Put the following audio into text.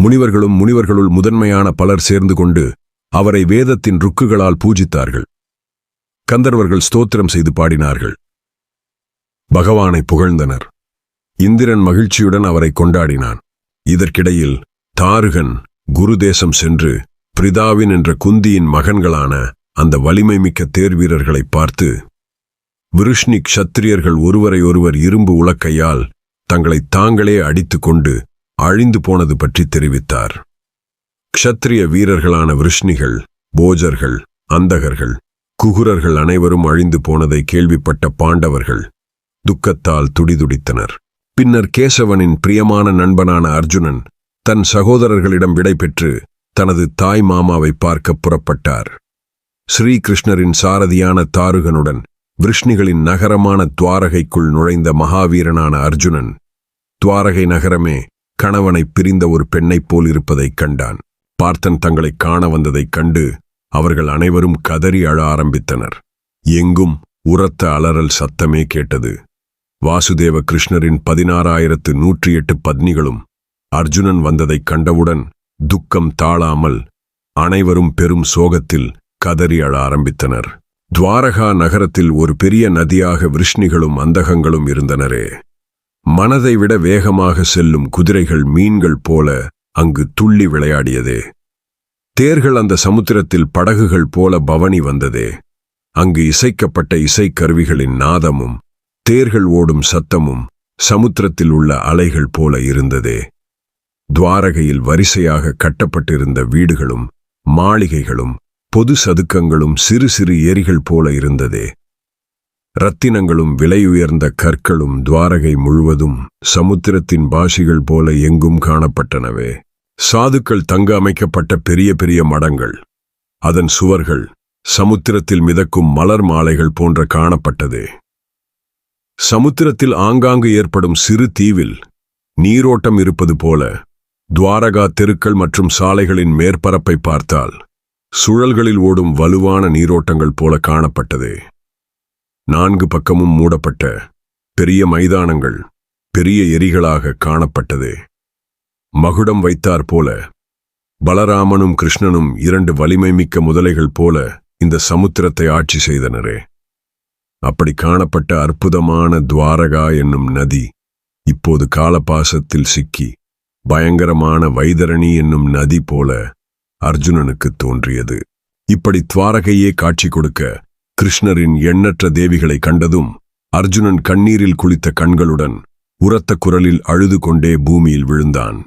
முனிவர்களும் முனிவர்களுள் முதன்மையான பலர் சேர்ந்து கொண்டு அவரை வேதத்தின் ருக்குகளால் பூஜித்தார்கள். கந்தர்வர்கள் ஸ்தோத்திரம் செய்து பாடினார்கள். பகவானை புகழ்ந்தனர். இந்திரன் மகிழ்ச்சியுடன் அவரை கொண்டாடினான். இதற்கிடையில் தாருகன் குருதேசம் சென்று பிரிதாவின் என்ற குந்தியின் மகன்களான அந்த வலிமை மிக்க தேர் வீரர்களை பார்த்து விருஷ்ணி க்ஷத்திரியர்கள் ஒருவரை ஒருவர் இரும்பு உலக்கையால் தங்களை தாங்களே அடித்து கொண்டு அழிந்து போனது பற்றி தெரிவித்தார். க்ஷத்திரிய வீரர்களான விருஷ்ணிகள் போஜர்கள் அந்தகர்கள் குகுரர்கள் அனைவரும் அழிந்து போனதை கேள்விப்பட்ட பாண்டவர்கள் துக்கத்தால் துடிதுடித்தனர். பின்னர் கேசவனின் பிரியமான நண்பனான அர்ஜுனன் தன் சகோதரர்களிடம் விடைபெற்று தனது தாய் மாமாவை பார்க்க புறப்பட்டார். ஸ்ரீகிருஷ்ணரின் சாரதியான தாருகனுடன் விருஷ்ணிகளின் நகரமான துவாரகைக்குள் நுழைந்த மகாவீரனான அர்ஜுனன் துவாரகை நகரமே கணவனை பிரிந்த ஒரு பெண்ணைப் போல் இருப்பதைக் கண்டான். பார்த்தன் தங்களைக் காண வந்ததைக் கண்டு அவர்கள் அனைவரும் கதறி அழ ஆரம்பித்தனர். எங்கும் உரத்த அலறல் சத்தமே கேட்டது. வாசுதேவ கிருஷ்ணரின் பதினாறாயிரத்து நூற்றி எட்டு பத்னிகளும் அர்ஜுனன் வந்ததைக் கண்டவுடன் துக்கம் தாழாமல் அனைவரும் பெரும் சோகத்தில் கதறி அழ ஆரம்பித்தனர். துவாரகா நகரத்தில் ஒரு பெரிய நதியாக விருஷ்ணிகளும் அந்தகங்களும் இருந்தனரே. மனதை விட வேகமாக செல்லும் குதிரைகள் மீன்கள் போல அங்கு துள்ளி விளையாடியதே. தேர்கள் அந்த சமுத்திரத்தில் படகுகள் போல பவனி வந்ததே. அங்கு இசைக்கப்பட்ட இசைக்கருவிகளின் நாதமும் தேர்கள் ஓடும் சத்தமும் சமுத்திரத்தில் உள்ள அலைகள் போல இருந்ததே. துவாரகையில் வரிசையாக கட்டப்பட்டிருந்த வீடுகளும் மாளிகைகளும் பொது சதுக்கங்களும் சிறு சிறு ஏரிகள் போல இருந்ததே. ரத்தினங்களும் விலையுயர்ந்த கற்களும் துவாரகை முழுவதும் சமுத்திரத்தின் பாஷிகள் போல எங்கும் காணப்பட்டனவே. சாதுக்கள் தங்க அமைக்கப்பட்ட பெரிய பெரிய மடங்கள். அதன் சுவர்கள் சமுத்திரத்தில் மிதக்கும் மலர் மாலைகள் போன்ற காணப்பட்டது. சமுத்திரத்தில் ஆங்காங்கு ஏற்படும் சிறு தீவில் நீரோட்டம் இருப்பது போல துவாரகா தெருக்கள் மற்றும் சாலைகளின் மேற்பரப்பை பார்த்தால் சுழல்களில் ஓடும் வலுவான நீரோட்டங்கள் போல காணப்பட்டது. நான்கு பக்கமும் மூடப்பட்ட பெரிய மைதானங்கள் பெரிய எரிகளாக காணப்பட்டதே. மகுடம் வைத்தார் போல பலராமனும் கிருஷ்ணனும் இரண்டு வலிமை மிக்க முதலைகள் போல இந்த சமுத்திரத்தை ஆட்சி செய்தனரே. அப்படி காணப்பட்ட அற்புதமான துவாரகா என்னும் நதி இப்போது காலபாசத்தில் சிக்கி பயங்கரமான வைதரணி என்னும் நதி போல அர்ஜுனனுக்கு தோன்றியது. இப்படி துவாரகையே காட்சி கொடுக்க கிருஷ்ணரின் எண்ணற்ற தேவிகளை கண்டதும் அர்ஜுனன் கண்ணீரில் குளித்த கண்களுடன் உரத்த குரலில் அழுது கொண்டே பூமியில் விழுந்தான்.